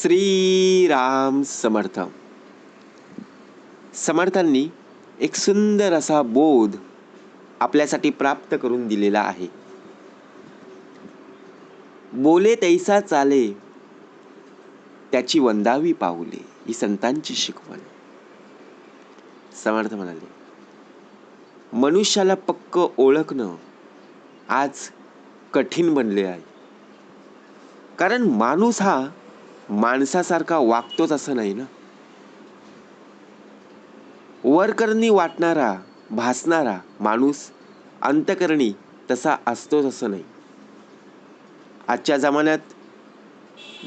श्रीराम समर्थ. समर्थांनी एक सुंदर असा बोध आपल्यासाठी प्राप्त करून दिलेला आहे. बोले तैसा चाले त्याची वंदावी पाऊले ही संतांची शिकवण. समर्थ म्हणाले मनुष्याला पक्क ओळखणं आज कठीण बनले आहे. कारण माणूस हा माणसासारखा वागतोच असं नाही ना? वरकरणी वाटणारा भासणारा माणूस अंतकरणी तसा असतोच असं नाही. आजच्या जमान्यात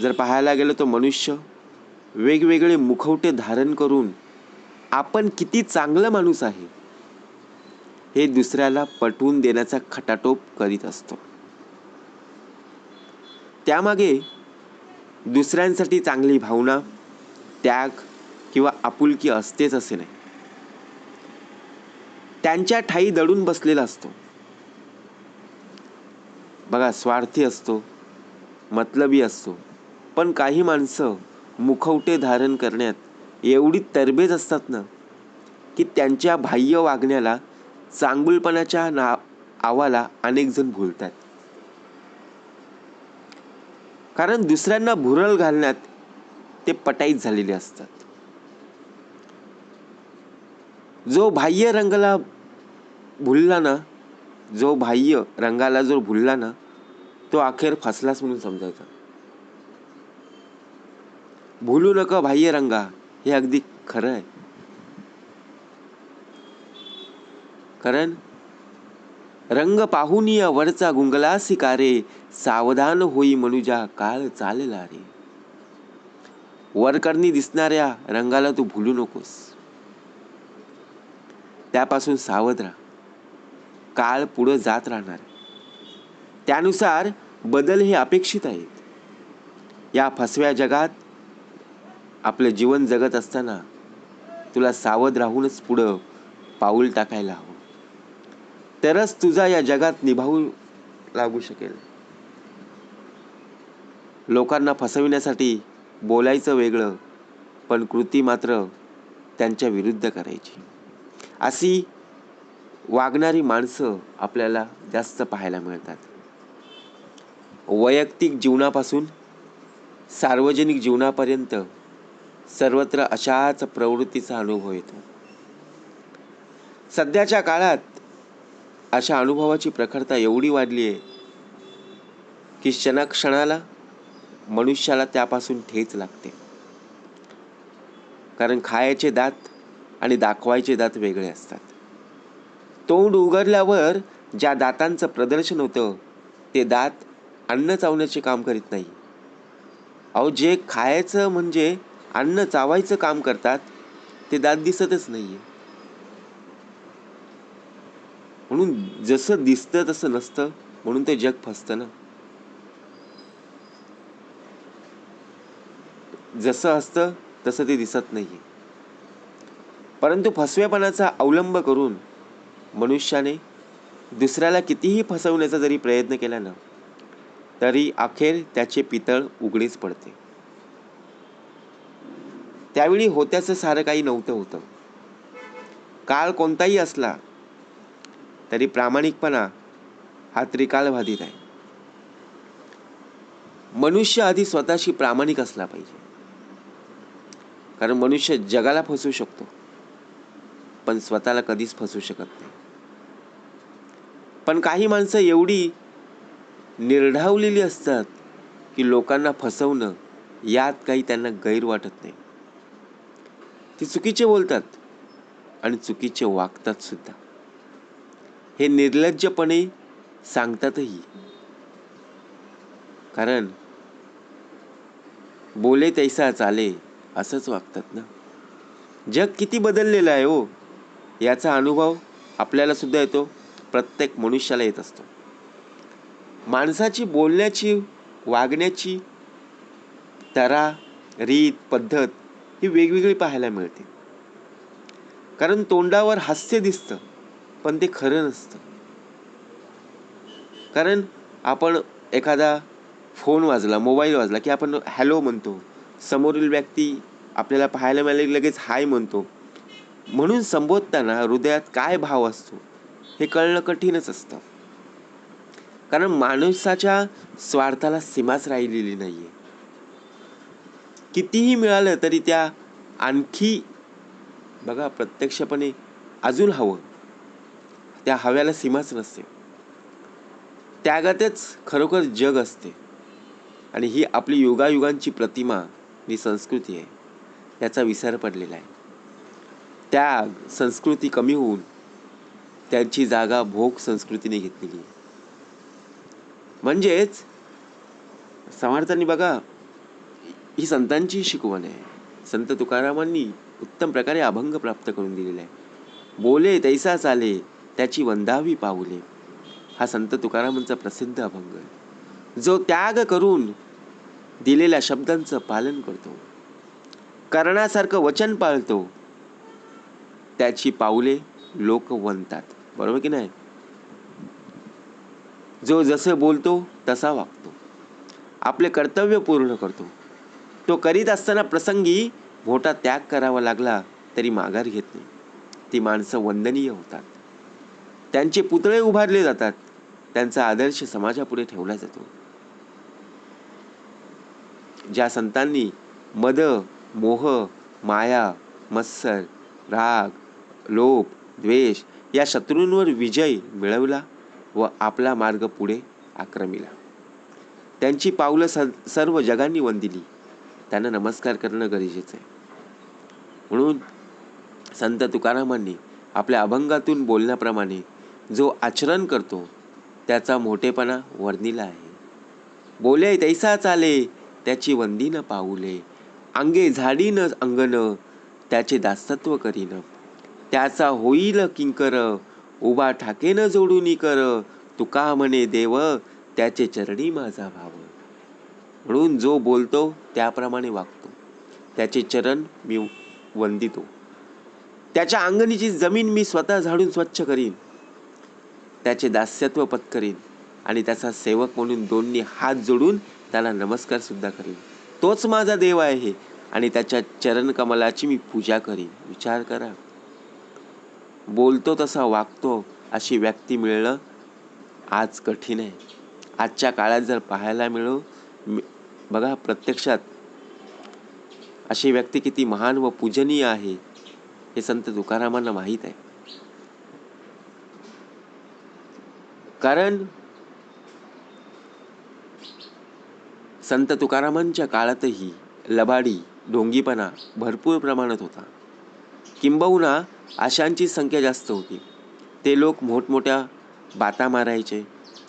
जर पाहायला गेलं तर मनुष्य वेगवेगळे मुखवटे धारण करून आपण किती चांगलं माणूस आहे हे दुसऱ्याला पटवून देण्याचा खटाटोप करीत असतो. त्यामागे दुसऱ्यांसाठी चांगली भावना त्याग किंवा आपुलकी असतेच असे नाही. त्यांच्या ठाई दडून बसलेला असतो. बघा स्वार्थी असतो मतलबी असतो पण काही माणसं मुखवटे धारण करण्यात एवढी तरबेज असतात ना की त्यांच्या बाह्य वागण्याला चांगुलपणाच्या ना आवाला अनेक जण भुलतात. कारण दुसऱ्यांना भुरळ घालण्यात ते पटाईत झालेले असतात. जो बाह्य रंगाला भुलला ना जो बाह्य रंगाला जो भुलला ना तो अखेर फसलाच म्हणून समजायचा. भुलू नका बाह्य रंगा हे अगदी खरं आहे. कारण रंग पाहुनी वरचा गुंगला सिकारे सावधान होई मनुजा काळ चालला रे. वरकरणी दिसणाऱ्या रंगाला तू भुलू नकोस. त्यापासून सावध राहा. काळ पुढं जात राहणार. त्यानुसार बदल हे अपेक्षित आहेत. या फसव्या जगात आपलं जीवन जगत असताना तुला सावध राहूनच पुढं पाऊल टाकायला हवं. तरच तुझा या जगात निभावू लागू शकेल. लोकांना फसविण्यासाठी बोलायचं वेगळं पण कृती मात्र त्यांच्या विरुद्ध करायची. अशी वागणारी माणसं आपल्याला जास्त पाहायला मिळतात. वैयक्तिक जीवनापासून सार्वजनिक जीवनापर्यंत सर्वत्र अशाच प्रवृत्तीचा अनुभव येतो. सध्याच्या काळात अशा अनुभवाची प्रखरता एवढी वाढली आहे की क्षणाक्षणाला मनुष्याला त्यापासून ठेच लागते. कारण खायचे दात आणि दाखवायचे दात वेगळे असतात. तोंड उघडल्यावर ज्या दातांचं प्रदर्शन होतं ते दात अन्न चावण्याचे काम करीत नाही. अहो जे खायचं म्हणजे अन्न चावायचं काम करतात ते दात दिसतच नाही आहे म्हणून जसं दिसतं तसं नसतं म्हणून ते जग फसतं ना. जसं असतं तसं ते दिसत नाहीये. परंतु फसवेपणाचा अवलंब करून मनुष्याने दुसऱ्याला कितीही फसवण्याचा जरी प्रयत्न केला ना तरी अखेर त्याचे पितळ उघडीच पडते. त्यावेळी होत्याचं सारं काही नव्हतं होतं. काळ कोणताही असला तरी प्रामाणिकपणा हा त्रिकालबाधित आहे. मनुष्य आधी स्वतःशी प्रामाणिक असला पाहिजे. कारण मनुष्य जगाला फसवू शकतो पण स्वतःला कधीच फसवू शकत नाही. पण काही माणसं एवढी निर्ढावलेली असतात की लोकांना फसवणं यात काही त्यांना गैर वाटत नाही. ती चुकीचे बोलतात आणि चुकीचे वागतात सुद्धा. हे निर्लज्जपणे सांगतातही. कारण बोले तैसा चाले असंच वागतात ना? जग किती बदललेलं आहे हो. याचा अनुभव आपल्याला सुद्धा येतो. प्रत्येक मनुष्याला येत असतो. माणसाची बोलण्याची वागण्याची तरा रीत पद्धत ही वेगवेगळी पाहायला मिळते. कारण तोंडावर हास्य दिसतं. पण ते खरं नसतं. कारण आपण एखादा फोन वाजला मोबाईल वाजला की आपण हॅलो म्हणतो. समोरील व्यक्ती आपल्याला पाहायला मिळाले लगेच हाय म्हणतो. म्हणून संबोधताना हृदयात काय भाव असतो हे कळणं कठीणच असतं. कारण माणसाच्या स्वार्थाला सीमाच राहिलेली नाही आहे कितीही मिळालं तरी त्या आणखी बघा प्रत्यक्षपणे अजून हवं. त्या हव्याला सीमाच नसते. त्यागातच खरोखर जग असते. आणि ही आपली युगायुगांची प्रतिमा ही संस्कृती आहे. याचा विसर पडलेला आहे. त्याग संस्कृती कमी होऊन त्यांची जागा भोग संस्कृतीने घेतलेली आहे. म्हणजेच समर्थांनी बघा ही संतांची शिकवण आहे. संत तुकारामांनी उत्तम प्रकारे अभंग प्राप्त करून दिलेला आहे. बोले तैसा चाले त्याची वंदावी पाऊले. हा संत तुकारामांचा प्रसिद्ध अभंग आहे. जो त्याग करून दिलेल्या शब्दांचं पालन करतो. करण्यासारखं वचन पाळतो. त्याची पाऊले लोक वनतात बरोबर की नाही? जो जसं बोलतो तसा वागतो. आपले कर्तव्य पूर्ण करतो. तो करीत असताना प्रसंगी मोठा त्याग करावा लागला तरी माघार घेत नाही. ती माणसं वंदनीय होतात. त्यांचे पुतळे उभारले जातात. त्यांचा आदर्श समाजापुढे ठेवला जातो. ज्या संतांनी मद मोह माया मत्सर राग लोभ द्वेष या शत्रूंवर विजय मिळवला व आपला मार्ग पुढे आक्रमिला. त्यांची पावलं स सर्व जगांनी वंदिली. त्यांना नमस्कार करणं गरजेचं आहे. म्हणून संत तुकारामांनी आपल्या अभंगातून बोलण्याप्रमाणे जो आचरण करतो त्याचा मोठेपणा वर्णिला आहे. बोले तैसा चाले त्याची वंदी न पाऊले अंगे झाडीनं अंगण त्याचे दासत्व करीन. त्याचा होईल किंकर उभा ठाकेनं जोडून कर तुका म्हणे देव त्याचे चरणी माझा भाव. म्हणून जो बोलतो त्याप्रमाणे वागतो. त्याचे चरण मी वंदितो. त्याच्या अंगणीची जमीन मी स्वतः झाडून स्वच्छ करीन. त्याचे दास्यत्व पत्करीन आणि त्याचा सेवक म्हणून दोन्ही हात जोडून त्याला नमस्कार सुद्धा करीन. तोच माझा देव आहे आणि त्याच्या चरणकमलाची मी पूजा करीन. विचार करा. बोलतो तसा वागतो अशी व्यक्ती मिळणं आज कठीण आहे. आजच्या काळात जर पाहायला मिळो बघा प्रत्यक्षात अशी व्यक्ती किती महान व पूजनीय आहे हे संत तुकारामांना माहीत आहे. कारण? संत तुकारामांच्या काळातही लबाडी ढोंगीपणा भरपूर प्रमाणात होता. किंबहुना आशांची संख्या जास्त होती. ते लोक मोठमोठ्या बाता मारायचे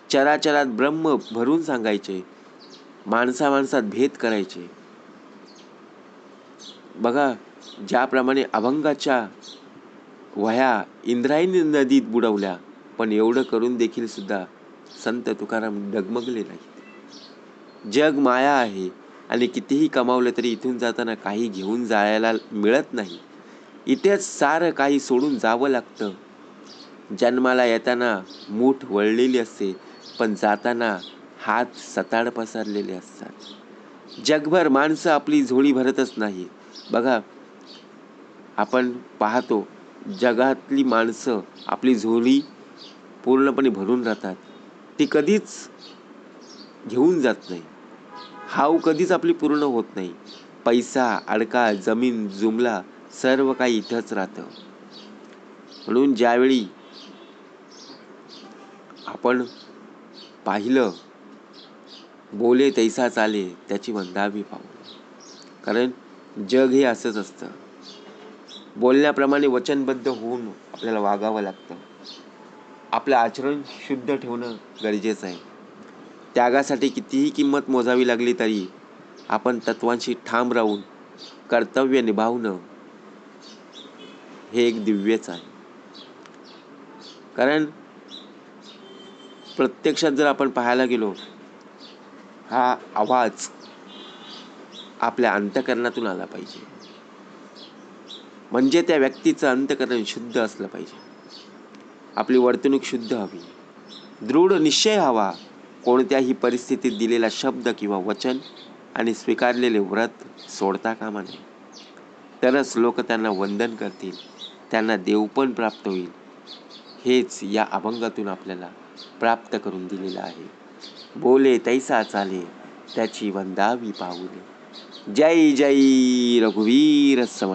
चराचरात ब्रह्म भरून सांगायचे माणसा माणसात भेद करायचे. बघा ज्याप्रमाणे अभंगाच्या वह्या इंद्रायणी नदीत बुडवल्या पण एवढं करून देखील सुद्धा संत तुकाराम डगमगले नाही जग माया आहे आणि कितीही कमावलं तरी इथून जाताना काही घेऊन जायला मिळत नाही. इथेच सारं काही सोडून जावं लागतं. जन्माला येताना मूठ वळलेली असते पण जाताना हात सताड पसरलेले असतात. जगभर माणसं आपली झोळी भरतच नाही. बघा आपण पाहतो जगातली माणसं आपली झोळी पूर्णपणे भरून राहतात ती कधीच घेऊन जात नाही. हाव कधीच आपली पूर्ण होत नाही. पैसा अडका जमीन जुमला सर्व काही इथंच राहतं. म्हणून ज्यावेळी आपण पाहिलं बोले तैसा चाले त्याची वंदावी पाहू कारण जग हे असंच असतं. बोलण्याप्रमाणे वचनबद्ध होऊन आपल्याला वागावं लागतं. आपलं आचरण शुद्ध ठेवणं गरजेचं आहे. त्यागासाठी कितीही किंमत मोजावी लागली तरी आपण तत्वांशी ठाम राहून कर्तव्य निभावणं हे एक दिव्यच आहे. कारण प्रत्यक्षात जर आपण पाहायला गेलो हा आवाज आपल्या अंतकरणातून आला पाहिजे. म्हणजे त्या व्यक्तीचं अंतकरण शुद्ध असलं पाहिजे. आपली वर्तणूक शुद्ध हवी. दृढ निश्चय हवा. कोणत्याही परिस्थितीत दिलेला शब्द किंवा वचन आणि स्वीकारलेले व्रत सोडता कामा नये. तरच लोक त्यांना वंदन करतील त्यांना देव पण प्राप्त होईल. हेच या अभंगातून आपल्याला प्राप्त करून दिलेलं आहे. बोले तैसा चाले त्याची वंदावी पाहुले जय जय रघुवीर समर्थ.